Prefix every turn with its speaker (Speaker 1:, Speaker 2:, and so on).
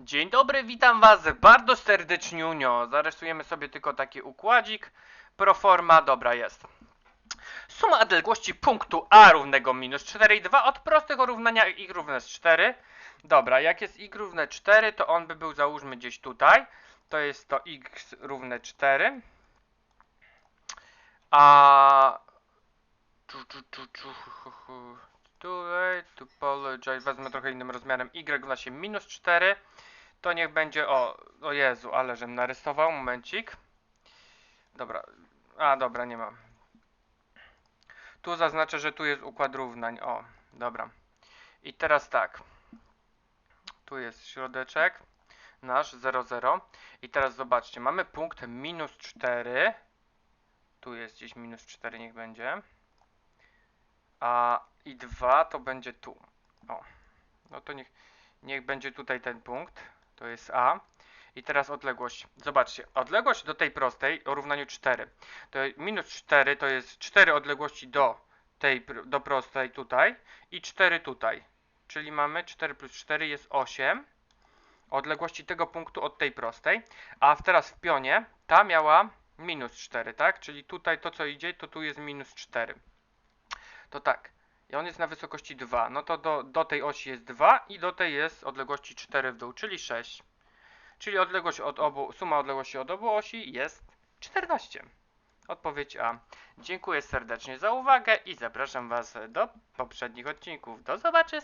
Speaker 1: Dzień dobry, witam was bardzo serdeczniunio. Zarysujemy sobie tylko taki układzik. Proforma, dobra jest. Suma odległości punktu A równego minus 4 i 2 od prostego równania y równe z 4. Dobra, jak jest y równe 4, to on by był załóżmy gdzieś tutaj. To jest to x równe 4. A... Czu, czu, czu, apologize. Wezmę trochę innym rozmiarem. Y równa się minus 4. To niech będzie, o, o Jezu, ale żem narysował, momencik. Dobra, a dobra, nie mam. Tu zaznaczę, że tu jest układ równań, o, dobra. I teraz tak. Tu jest środeczek, nasz 0, 0. I teraz zobaczcie, mamy punkt minus 4. Tu jest gdzieś minus 4, niech będzie. A i 2 to będzie tu. O, no to niech, niech będzie tutaj ten punkt. To jest A. I teraz odległość. Zobaczcie, odległość do tej prostej o równaniu 4. To minus 4 to jest 4 odległości do tej do prostej tutaj i 4 tutaj. Czyli mamy 4 plus 4 jest 8 odległości tego punktu od tej prostej. A teraz w pionie ta miała minus 4, tak? Czyli tutaj to co idzie, to tu jest minus 4. To tak. I on jest na wysokości 2. No to do, do tej osi jest 2 i do tej jest odległości 4 w dół, czyli 6. Czyli odległość od obu, suma odległości od obu osi jest 14. Odpowiedź A. Dziękuję serdecznie za uwagę i zapraszam Was do poprzednich odcinków. Do zobaczenia!